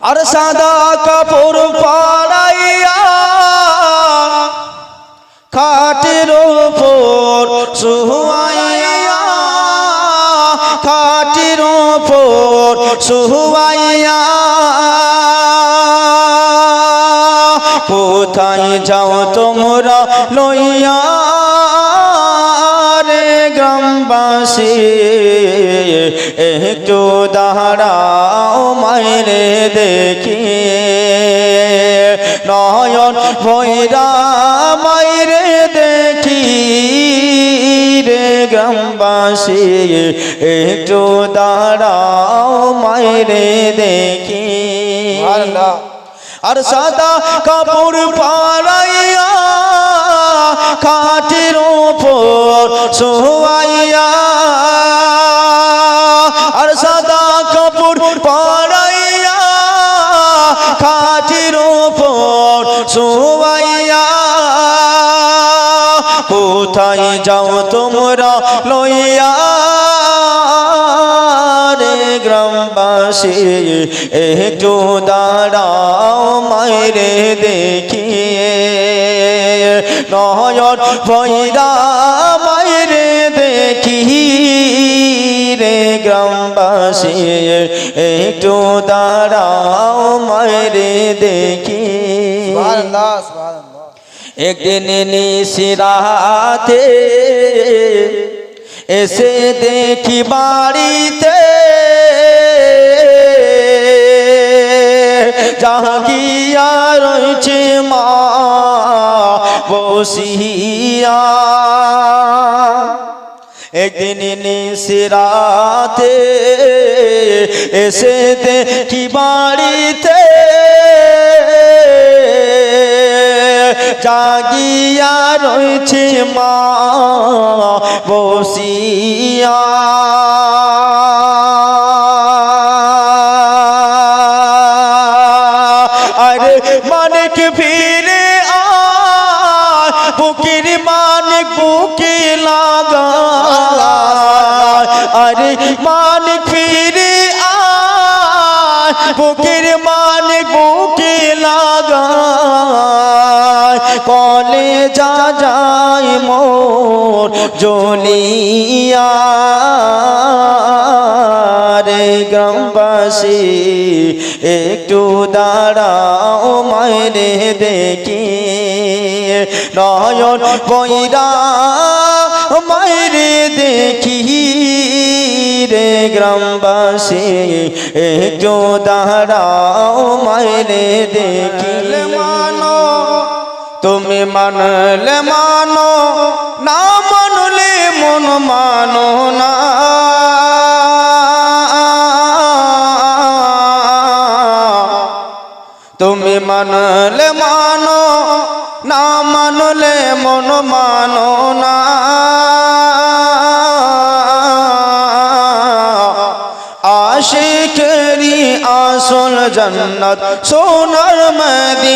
আর সাদা কাপড় পাড়াইয়া খাটের ওপর শুয়াইয়া, খাটের ওপর শুয়াইয়া, কোথায় যাও তোমরা লইয়া রে গ্রামবাসী? একটু দাঁড়াও মাইরে দেখি নয়ন ভৈরা মাইরে দেখি রে গ্রামবাসী, একটু দাঁড়াও মাইরে দেখি। আর সাদা কাপড় পাড়াইয়া কোথায় যাও তোমরা লইয়া? গ্রামবাসী, একটু দাঁড়াও মাইরে দেখিয়ে। নয়ন ভৈরা মাইরে দেখি রে গ্রামবাসী, একটু দাঁড়াও মাইরে দেখি একদিন নিশিরাতে এসে দেখি বাড়িতে জাহাঙ্গিয়া রয়েছে মা বসিয়া একদিন নিশিরাতে এসে দেখি বাড়িতে জাগিয়া রয়েছে মা বসিয়া। আরে মানিক ফিরে আয়, বুকের মানিক বুকে লাগা আরে মানিক ফিরে আয় মানিক কলে যা যায় মোর জলিয়া রে গ্রামবাসী, একটু দাঁড়াও মায়েরে দেখি। নয়ন বইরা মায়েরে দেখি রে গ্রামবাসী, একটু দাঁড়াও মায়েরে দেখি। মানো তুমি মানলে মানো, না মানলে মন মানো না। তুমি মানলে মানো, না মানলে মন মানো না। আশিকেরি আসল জন্নত, সোনার মদিনা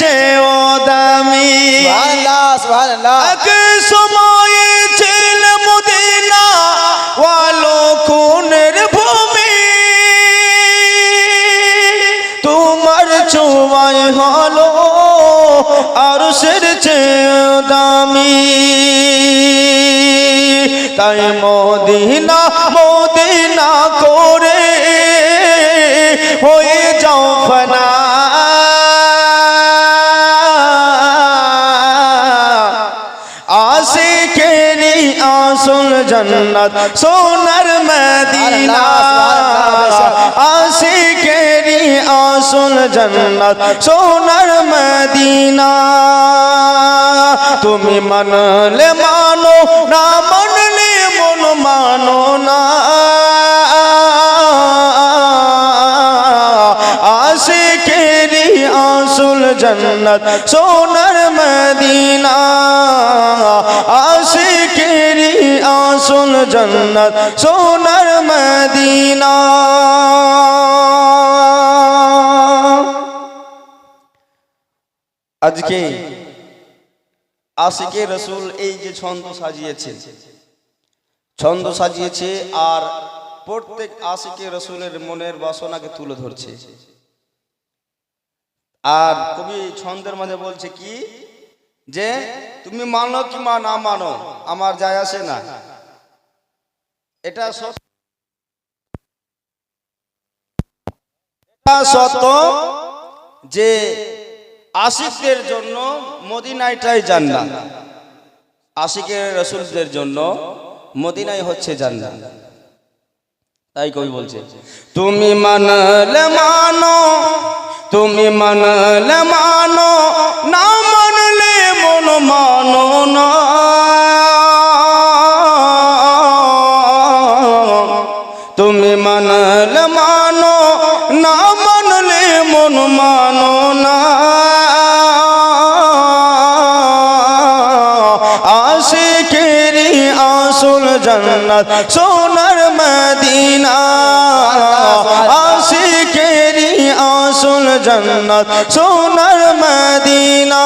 চেয়েও দামি। এক সময়ে ছিল মদিনা ওয়ালো খুনের ভূমি। তোমার হলো আর সের চেয়েও দামি। তাই মদিনা মদিনা করে জন্নত, সোনার মদিনা। আশিকেরি আসল জন্নত, সোনার মদিনা। তুমি মানলে মানো না, মানলে মন মানো না। আশিকেরি আসল জন্নত, সোনার মদিনা। আসল জন্নত, সোনার মদিনা। আজকে আশিকে রসুল এই যে ছন্দ সাজিয়েছে ছন্দ সাজিয়েছে আর প্রত্যেক আশিকে রসুলের মনের বাসনাকে তুলে ধরছে। আর কবি ছন্দের মাঝে বলছে কি? যে, তুমি মানো কি মা না মানো, আমার যায় আসে না। এটা সত্য। যে আশিকদের জন্য মদিনাইটাই জান্নাত। আশিকের রসুলদের জন্য মদিনাই হচ্ছে জান্নাত। তাই কবি বলছে, তুমি মানলে মানো, তুমি মানলে মানো, না মানলে মন মানো না। আসল জন্নত সোনার মদিনা। আশিকেরি আসল জন্নত সোনার মদিনা।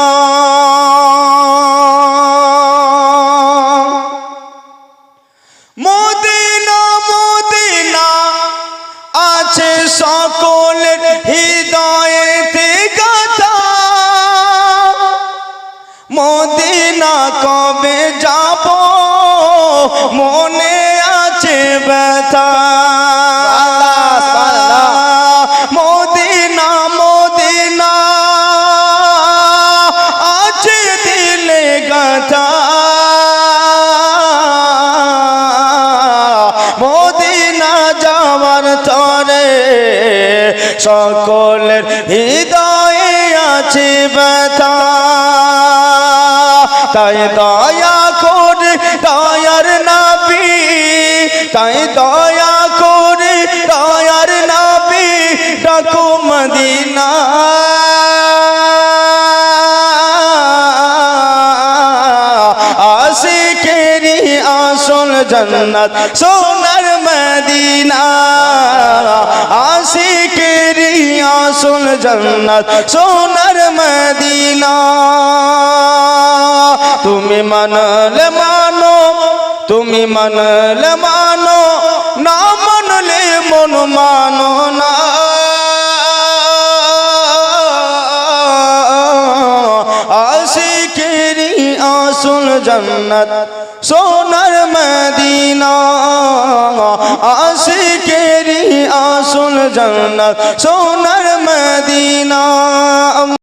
সকলের হৃদয়ে আছে ব্যথা। তাই দয়া করে দয়ার নাবি, তাই দয়া করে দয়ার নাবি ডাকো মদিনা। আশিকেরি আসল জন্নত সোনার মদিনা। আশিকেরি আসল জন্নত, সোনার মদিনা। তুমি মানলে মানো, তুমি মানলে মানো, না মানলে মন মানো না। আশিকেরি আসল জন্নত, সোনার জন্নত সোনার মদিনা।